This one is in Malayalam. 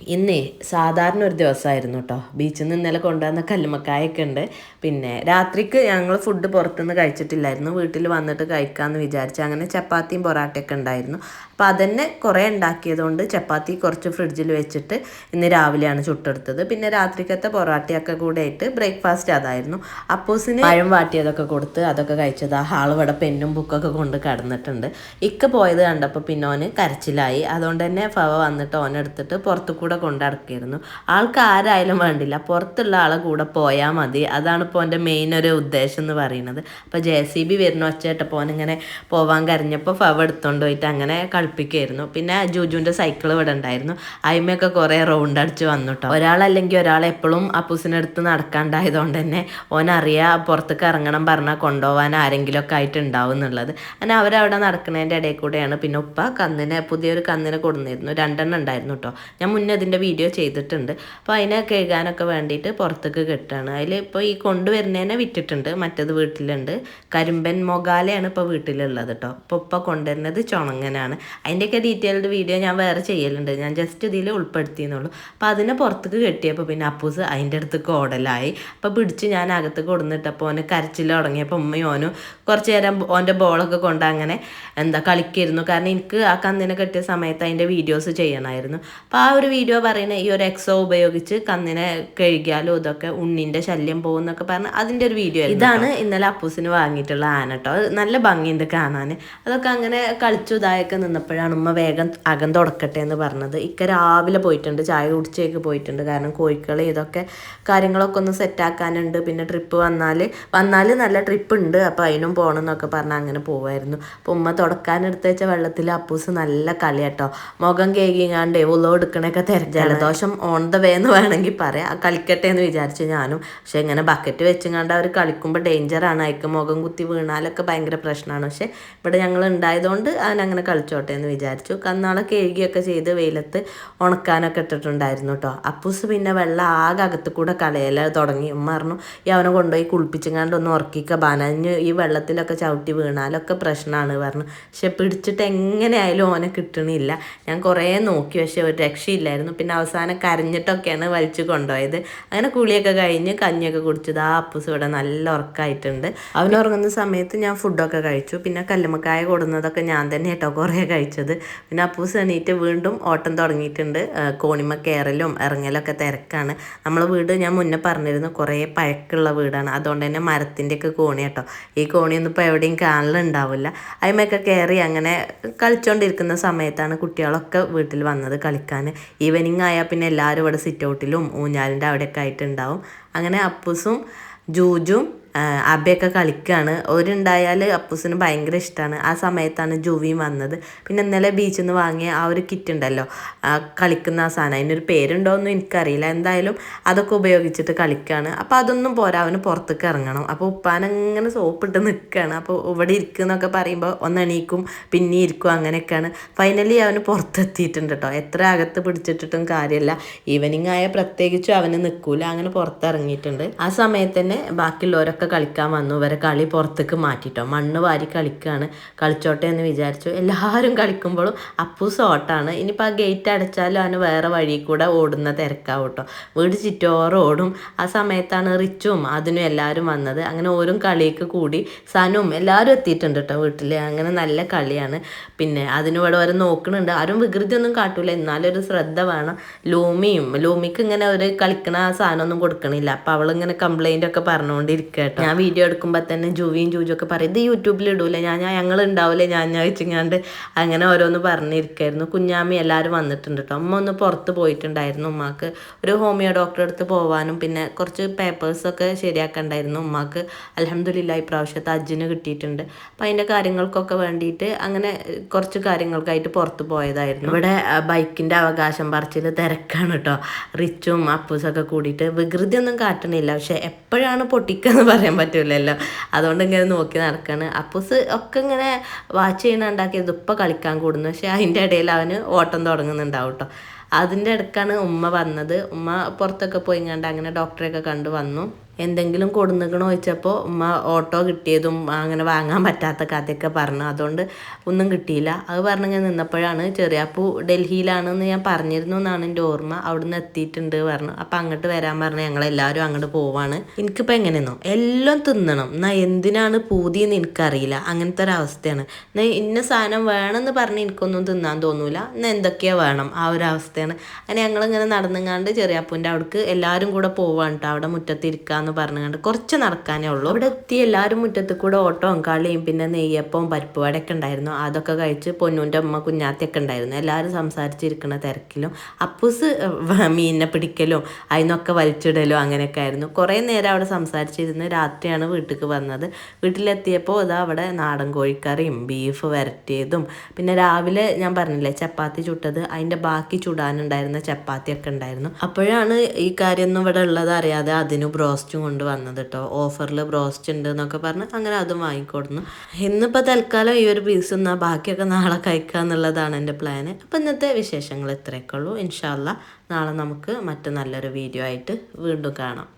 ഇന്നേ സാധാരണ ഒരു ദിവസമായിരുന്നു കേട്ടോ ബീച്ചിൽ നിന്ന് ഇന്നലെ കൊണ്ടുവന്ന കല്ലുമക്കായൊക്കെ ഉണ്ട്. പിന്നെ രാത്രിക്ക് ഞങ്ങൾ ഫുഡ് പുറത്തുനിന്ന് കഴിച്ചിട്ടില്ലായിരുന്നു. വീട്ടിൽ വന്നിട്ട് കഴിക്കാമെന്ന് വിചാരിച്ചു അങ്ങനെ ചപ്പാത്തിയും പൊറാട്ടയൊക്കെ ഉണ്ടായിരുന്നു. അപ്പോൾ അതന്നെ കുറേ ഉണ്ടാക്കിയതുകൊണ്ട് ചപ്പാത്തി കുറച്ച് ഫ്രിഡ്ജിൽ വെച്ചിട്ട് ഇന്ന് രാവിലെയാണ് ചുട്ടെടുത്തത്. പിന്നെ രാത്രിക്കത്തെ പൊറാട്ടയൊക്കെ കൂടെ ആയിട്ട് ബ്രേക്ക്ഫാസ്റ്റ് അതായിരുന്നു. അപ്പൂസിന് പഴം വാട്ടിയതൊക്കെ കൊടുത്ത് അതൊക്കെ കഴിച്ചത്. ആ ഹാളുവിടെ പെന്നും ബുക്കൊക്കെ കൊണ്ട് കടന്നിട്ടുണ്ട്. ഇക്ക പോയത് കണ്ടപ്പോൾ പിന്നെ ഓന് കരച്ചിലായി. അതുകൊണ്ട് തന്നെ ഫവ വന്നിട്ട് ഓനെടുത്തിട്ട് പുറത്തു കൂടെ കൊണ്ടിറക്കിയിരുന്നു ആൾക്ക് ആരായാലും വേണ്ടില്ല. പുറത്തുള്ള ആളെ കൂടെ പോയാൽ മതി. അതാണ് ഇപ്പോൾ എന്റെ മെയിൻ ഒരു ഉദ്ദേശം എന്ന് പറയുന്നത്. അപ്പോൾ ജെ സി ബി വരുന്ന ഒച്ചയിട്ടപ്പോൾ ഇങ്ങനെ പോവാൻ കരഞ്ഞപ്പോൾ ഫവ എടുത്തോണ്ട് പോയിട്ട് അങ്ങനെ കളിപ്പിക്കായിരുന്നു പിന്നെ ജൂജുവിന്റെ സൈക്കിൾ ഇവിടെ ഉണ്ടായിരുന്നു. അയിമയൊക്കെ കുറേ റൗണ്ട് അടിച്ച് വന്നു ഒരാളല്ലെങ്കിൽ ഒരാൾ എപ്പോഴും അപ്പൂസിനടുത്ത് നടക്കാണ്ടായതുകൊണ്ട് തന്നെ ഓനറിയാ പുറത്തേക്ക് ഇറങ്ങണം പറഞ്ഞാൽ കൊണ്ടുപോകാൻ ആരെങ്കിലുമൊക്കെ ആയിട്ട് ഉണ്ടാവും എന്നുള്ളത്. അങ്ങനെ അവരവിടെ നടക്കുന്നതിന്റെ ഇടയിൽ കൂടെയാണ്. പിന്നെ ഉപ്പ കന്നിനെ പുതിയൊരു കന്നിനെ കൊടുന്നിരുന്നു. രണ്ടെണ്ണം ഉണ്ടായിരുന്നു കേട്ടോ ഞാൻ മുന്നേ അതിന്റെ വീഡിയോ ചെയ്തിട്ടുണ്ട്. അപ്പോൾ അതിനെ കഴുകാനൊക്കെ വേണ്ടിയിട്ട് പുറത്തേക്ക് കെട്ടുകയാണ് അതിൽ ഇപ്പോൾ ഈ കൊണ്ടുവരുന്നതിനെ വിറ്റിട്ടുണ്ട്. മറ്റത് വീട്ടിലുണ്ട്. കരിമ്പൻ മൊഗാലയാണ് ഇപ്പോൾ വീട്ടിലുള്ളത് കേട്ടോ. ഇപ്പോൾ ഇപ്പോൾ കൊണ്ടുവരുന്നത് ചുണങ്ങനാണ്. അതിന്റെയൊക്കെ ഡീറ്റെയിൽഡ് വീഡിയോ ഞാൻ വേറെ ചെയ്യലുണ്ട്. ഞാൻ ജസ്റ്റ് ഇതിൽ ഉൾപ്പെടുത്തിയെന്നുള്ളൂ. അപ്പോൾ അതിനെ പുറത്തേക്ക് കെട്ടിയപ്പോൾ പിന്നെ അപ്പൂസ് അതിന്റെ അടുത്ത് ഓടലായി അപ്പോൾ പിടിച്ച് ഞാൻ അകത്ത് കൊടുന്നിട്ടപ്പോൾ ഓന് കരച്ചിൽ തുടങ്ങിയപ്പോൾ ഉമ്മയും ഓനും കുറച്ച് നേരം ഓന്റെ ബോളൊക്കെ കൊണ്ട് അങ്ങനെ എന്താ കളിക്കായിരുന്നു കാരണം എനിക്ക് ആ കന്നിനെ കെട്ടിയ സമയത്ത് അതിന്റെ വീഡിയോസ് ചെയ്യണമായിരുന്നു. അപ്പോൾ ആ ഒരു വീഡിയോ പറയുന്നത് ഈ ഒരു എക്സോ ഉപയോഗിച്ച് കന്നിനെ കഴുകിയാലും ഇതൊക്കെ ഉണ്ണിന്റെ ശല്യം പോകുന്നൊക്കെ പറഞ്ഞ് അതിന്റെ ഒരു വീഡിയോ ഇതാണ് ഇന്നലെ അപ്പൂസിന് വാങ്ങിയിട്ടുള്ള ആന കേട്ടോ. നല്ല ഭംഗിയുണ്ട് കാണാൻ അതൊക്കെ അങ്ങനെ കളിച്ചു ഇതായൊക്കെ നിന്നപ്പോഴാണ് ഉമ്മ വേഗം അകം തുടക്കട്ടെ എന്ന് പറഞ്ഞത്. ഇക്ക രാവിലെ പോയിട്ടുണ്ട് ചായ കുടിച്ചേക്ക് പോയിട്ടുണ്ട്. കാരണം കോഴിക്കൾ ഇതൊക്കെ കാര്യങ്ങളൊക്കെ ഒന്ന് സെറ്റാക്കാനുണ്ട് പിന്നെ ട്രിപ്പ് വന്നാൽ വന്നാൽ നല്ല ട്രിപ്പ് ഉണ്ട്. അപ്പോൾ അതിനും പോകണം എന്നൊക്കെ പറഞ്ഞ് അങ്ങനെ പോവായിരുന്നു. അപ്പോൾ ഉമ്മ തുടക്കാനെടുത്ത് വെച്ച വെള്ളത്തിൽ അപ്പൂസ് നല്ല കളി കേട്ടോ. മുഖം കേകിങ്ങാണ്ട് ഉള്ളോ എടുക്കണൊക്കെ തിരക്ക് ജലദോഷം ഓൺ ദ വേ എന്ന് വേണമെങ്കിൽ പറയാം. ആ കളിക്കട്ടെ എന്ന് വിചാരിച്ചു ഞാനും. പക്ഷെ ഇങ്ങനെ ബക്കറ്റ് വെച്ചുങ്ങാണ്ട് അവർ കളിക്കുമ്പോൾ ഡേഞ്ചറാണ് അയക്ക് മുഖം കുത്തി വീണാലൊക്കെ ഭയങ്കര പ്രശ്നമാണ് പക്ഷെ ഇവിടെ ഞങ്ങൾ ഉണ്ടായതുകൊണ്ട് അവനങ്ങനെ അങ്ങനെ കളിച്ചോട്ടെ എന്ന് വിചാരിച്ചു. കന്നാളെ എഴുകിയൊക്കെ ചെയ്ത് വെയിലത്ത് ഉണക്കാനൊക്കെ ഇട്ടിട്ടുണ്ടായിരുന്നു കേട്ടോ അപ്പൂസ് പിന്നെ വെള്ളം ആകെ അകത്ത് കൂടെ കളയല തുടങ്ങി. ഉമ്മ പറഞ്ഞു ഈ അവനെ കൊണ്ടുപോയി കുളിപ്പിച്ചങ്ങാണ്ട് ഒന്ന് ഉറക്കിക്ക ബനഞ്ഞ് ഈ വെള്ളത്തിലൊക്കെ ചവിട്ടി വീണാലൊക്കെ പ്രശ്നമാണ് പറഞ്ഞു. പക്ഷെ പിടിച്ചിട്ട് എങ്ങനെയായാലും ഓനെ കിട്ടണില്ല. ഞാൻ കുറേ നോക്കി. പക്ഷെ ഒരു രക്ഷയില്ലായിരുന്നു. പിന്നെ അവസാനം കരഞ്ഞിട്ടൊക്കെയാണ് വലിച്ചു കൊണ്ടുപോയത്. അങ്ങനെ കുളിയൊക്കെ കഴിഞ്ഞ് കഞ്ഞിയൊക്കെ കുടിച്ചത് ആ അപ്പൂസ് ഇവിടെ നല്ല ഉറക്കമായിട്ടുണ്ട് അവൻ ഉറങ്ങുന്ന സമയത്ത് ഞാൻ ഫുഡൊക്കെ കഴിച്ചു. പിന്നെ കല്ലുമക്കായ കൊടുന്നതൊക്കെ ഞാൻ തന്നെ കേട്ടോ കുറേ കഴിച്ചത്. പിന്നെ അപ്പൂസ് എണീറ്റ് വീണ്ടും ഓട്ടം തുടങ്ങിയിട്ടുണ്ട്. കോണിമ കയറലും ഇറങ്ങലൊക്കെ തിരക്കാണ്. നമ്മളെ വീട് ഞാൻ മുന്നേ പറഞ്ഞിരുന്നു കുറേ പഴക്കമുള്ള വീടാണ്. അതുകൊണ്ട് തന്നെ മരത്തിന്റെയൊക്കെ കോണി കേട്ടോ. ഈ കോണിയൊന്നും ഇപ്പോൾ എവിടെയും കാണലുണ്ടാവില്ല. അതിമൊക്കെ കയറി അങ്ങനെ കളിച്ചുകൊണ്ടിരിക്കുന്ന സമയത്താണ് കുട്ടികളൊക്കെ വീട്ടിൽ വന്നത് കളിക്കാൻ. ഈവനിങ് ആയാൽ പിന്നെ എല്ലാവരും ഇവിടെ സിറ്റ് ഔട്ടിലും ഊഞ്ഞാലിന്റെ അവിടെയൊക്കെ ആയിട്ടുണ്ടാവും. അങ്ങനെ അപ്പൂസും ജൂജും അബയൊക്കെ കളിക്കുകയാണ് ഒരുണ്ടായാൽ അപ്പൂസിന് ഭയങ്കര ഇഷ്ടമാണ് ആ സമയത്താണ് ജുവിയും വന്നത്. പിന്നെ ഇന്നലെ ബീച്ചിൽ നിന്ന് വാങ്ങിയ ആ ഒരു കിറ്റ് ഉണ്ടല്ലോ. കളിക്കുന്ന ആ സാധനം. അതിനൊരു പേരുണ്ടോയെന്നും എനിക്കറിയില്ല. എന്തായാലും അതൊക്കെ ഉപയോഗിച്ചിട്ട് കളിക്കുകയാണ് അപ്പോൾ അതൊന്നും പോരാ. അവന് പുറത്തേക്ക് ഇറങ്ങണം. അപ്പോൾ ഉപ്പാനങ്ങനെ സോപ്പിട്ട് നിൽക്കുകയാണ് അപ്പോൾ ഇവിടെ ഇരിക്കുന്നൊക്കെ പറയുമ്പോൾ ഒന്ന് എണീക്കും പിന്നെ ഇരിക്കും അങ്ങനെയൊക്കെയാണ്. ഫൈനലി അവന് പുറത്തെത്തിയിട്ടുണ്ട് കേട്ടോ എത്ര അകത്ത് പിടിച്ചിട്ടിട്ടും കാര്യമില്ല ഈവനിങ് ആയ പ്രത്യേകിച്ചും അവന് നിൽക്കൂല അങ്ങനെ പുറത്തിറങ്ങിയിട്ടുണ്ട്. ആ സമയത്ത് തന്നെ ബാക്കിയുള്ളവരൊക്കെ കളിക്കാൻ വന്നു. ഇവരെ കളി പുറത്തേക്ക് മാറ്റിട്ടോ മണ്ണ് വാരി കളിക്കുകയാണ് കളിച്ചോട്ടെ എന്ന് വിചാരിച്ചു. എല്ലാവരും കളിക്കുമ്പോഴും അപ്പു സോട്ടാണ് ഇനിയിപ്പോൾ ആ ഗേറ്റ് അടച്ചാലും അവന് വേറെ വഴി കൂടെ ഓടുന്ന തിരക്കാവും കേട്ടോ വീട് ചുറ്റോറും ഓടും. ആ സമയത്താണ് റിച്ചും അതിനും എല്ലാവരും വന്നത്. അങ്ങനെ ഓരും കളിയൊക്കെ കൂടി സനും എല്ലാവരും എത്തിയിട്ടുണ്ട് കേട്ടോ വീട്ടിൽ അങ്ങനെ നല്ല കളിയാണ്. പിന്നെ അതിനും ഇവിടെ വരെ നോക്കുന്നുണ്ട്. ആരും വികൃതി ഒന്നും കാട്ടൂല. എന്നാലും ഒരു ശ്രദ്ധ വേണം. ലൂമിയും ലൂമിക്ക് ഇങ്ങനെ ഒരു കളിക്കണ സാധനമൊന്നും കൊടുക്കണില്ല. അപ്പം അവളിങ്ങനെ കംപ്ലൈന്റ് ഒക്കെ പറഞ്ഞുകൊണ്ടിരിക്കുക കേട്ടോ. ഞാൻ വീഡിയോ എടുക്കുമ്പോൾ തന്നെ ജൂവിയും ജൂജും ഒക്കെ പറയും ഇത് യൂട്യൂബിൽ ഇടൂല ഞാൻ ഞാൻ ഞങ്ങൾ ഉണ്ടാവില്ലേ ഞാൻ ഞാൻ വെച്ചിങ്ങാണ്ട് അങ്ങനെ ഓരോന്ന് പറഞ്ഞിരിക്കായിരുന്നു. കുഞ്ഞാമി എല്ലാവരും വന്നിട്ടുണ്ട് കേട്ടോ. അമ്മ ഒന്ന് പുറത്ത് പോയിട്ടുണ്ടായിരുന്നു ഉമ്മാക്ക്. ഒരു ഹോമിയോ ഡോക്ടറെ അടുത്ത് പോവാനും പിന്നെ കുറച്ച് പേപ്പേഴ്സൊക്കെ ശരിയാക്കണ്ടായിരുന്നു ഉമ്മാക്ക്. അലഹമ്മദില്ല ഇപ്രാവശ്യത്തെ അജിന് കിട്ടിയിട്ടുണ്ട്. അപ്പം അതിന്റെ കാര്യങ്ങൾക്കൊക്കെ വേണ്ടിയിട്ട് അങ്ങനെ കുറച്ച് കാര്യങ്ങൾക്കായിട്ട് പുറത്ത് പോയതായിരുന്നു. ഇവിടെ ബൈക്കിന്റെ അവകാശം പറിച്ചിൽ തിരക്കാണ് കേട്ടോ. റിച്ചും അപ്പൂസൊക്കെ കൂടിയിട്ട് വികൃതിയൊന്നും കാട്ടണില്ല. പക്ഷെ എപ്പോഴാണ് പൊട്ടിക്കുക എന്ന് പറയാൻ പറ്റൂലല്ലോ. അതുകൊണ്ട് ഇങ്ങനെ നോക്കി നടക്കാണ്. അപ്പൂസ് ഒക്കെ ഇങ്ങനെ വാച്ച് ചെയ്യണ ഉണ്ടാക്കിയത് ഇപ്പം കളിക്കാൻ കൂടുന്നു. പക്ഷെ അതിന്റെ ഇടയിൽ അവന് ഓട്ടം തുടങ്ങുന്നുണ്ടാവും കേട്ടോ അതിന്റെ ഇടക്കാണ് ഉമ്മ വന്നത്. ഉമ്മ പുറത്തൊക്കെ പോയി കണ്ട് അങ്ങനെ ഡോക്ടറെയൊക്കെ കണ്ടു വന്നു. എന്തെങ്കിലും കൊടുന്നിക്കണോ ചോദിച്ചപ്പോൾ ഉമ്മ ഓട്ടോ കിട്ടിയതും അങ്ങനെ വാങ്ങാൻ പറ്റാത്ത കഥയൊക്കെ പറഞ്ഞു. അതുകൊണ്ട് ഒന്നും കിട്ടിയില്ല. അത് പറഞ്ഞിങ്ങനെ നിന്നപ്പോഴാണ് ചെറിയാപ്പൂ ഡൽഹിയിലാണെന്ന് ഞാൻ പറഞ്ഞിരുന്നു എന്നാണ് എന്റെ ഓർമ്മ. അവിടുന്ന് എത്തിയിട്ടുണ്ട് പറഞ്ഞു. അപ്പം അങ്ങോട്ട് വരാൻ പറഞ്ഞു ഞങ്ങളെല്ലാവരും അങ്ങോട്ട് പോവാണ്. എനിക്കിപ്പോൾ എങ്ങനെയെന്നോ? എല്ലാം തിന്നണം. എന്നാൽ എന്തിനാണ് പൂതിയെന്ന് എനിക്കറിയില്ല. അങ്ങനത്തെ ഒരു അവസ്ഥയാണ്. എന്നാൽ ഇന്ന സാധനം വേണമെന്ന് പറഞ്ഞ് എനിക്കൊന്നും തിന്നാൻ തോന്നൂല. എന്നാൽ എന്തൊക്കെയാണ് വേണം? ആ ഒരു അവസ്ഥയാണ്. അങ്ങനെ ഞങ്ങളിങ്ങനെ നടന്നുങ്ങാണ്ട് ചെറിയാപ്പൂന്റെ അവിടേക്ക് എല്ലാവരും കൂടെ പോവാണ് കേട്ടോ. അവിടെ മുറ്റത്തിരിക്കാന്ന് പറഞ്ഞുകൊണ്ട് കുറച്ച് നടക്കാനേ ഉള്ളൂ. അവിടെ എത്തി എല്ലാവരും മുറ്റത്ത് കൂടെ ഓട്ടവും കളിയും പിന്നെ നെയ്യപ്പവും പരിപ്പ് വടയൊക്കെ ഉണ്ടായിരുന്നു. അതൊക്കെ കഴിച്ച് പൊന്നൂന്റെ അമ്മ കുഞ്ഞാത്തിയൊക്കെ ഉണ്ടായിരുന്നു. എല്ലാവരും സംസാരിച്ചിരിക്കുന്ന തിരക്കിലും അപ്പൂസ് മീനിനെ പിടിക്കലും അതിനൊക്കെ വലിച്ചിടലും അങ്ങനെയൊക്കെ ആയിരുന്നു. കുറേ നേരം അവിടെ സംസാരിച്ചിരുന്ന് രാത്രിയാണ് വീട്ടിലേക്ക് വന്നത്. വീട്ടിലെത്തിയപ്പോൾ ഇതാ അവിടെ നാടൻ കോഴിക്കറിയും ബീഫ് വരട്ടിയതും. പിന്നെ രാവിലെ ഞാൻ പറഞ്ഞില്ലേ ചപ്പാത്തി ചുട്ടത് അതിന്റെ ബാക്കി ചുടാനുണ്ടായിരുന്ന ചപ്പാത്തിയൊക്കെ ഉണ്ടായിരുന്നു. അപ്പോഴാണ് ഈ കാര്യമൊന്നും ഇവിടെ ഉള്ളത് അറിയാതെ അതിന് ബ്രോസ്റ്റും കൊണ്ട് വന്നത് കേട്ടോ ഓഫറിൽ ബ്രോസ്റ്റ് ഉണ്ട് എന്നൊക്കെ പറഞ്ഞ് അങ്ങനെ അതും വാങ്ങിക്കൊടുന്നു. ഇന്നിപ്പോൾ തൽക്കാലം ഈ ഒരു പീസ് എന്നാൽ ബാക്കിയൊക്കെ നാളെ കഴിക്കുക എന്നുള്ളതാണ് എന്റെ പ്ലാന് അപ്പോൾ ഇന്നത്തെ വിശേഷങ്ങൾ ഇത്രയൊക്കെ ഉള്ളൂ. ഇൻഷാല്ല നാളെ നമുക്ക് മറ്റു നല്ലൊരു വീഡിയോ ആയിട്ട് വീണ്ടും കാണാം.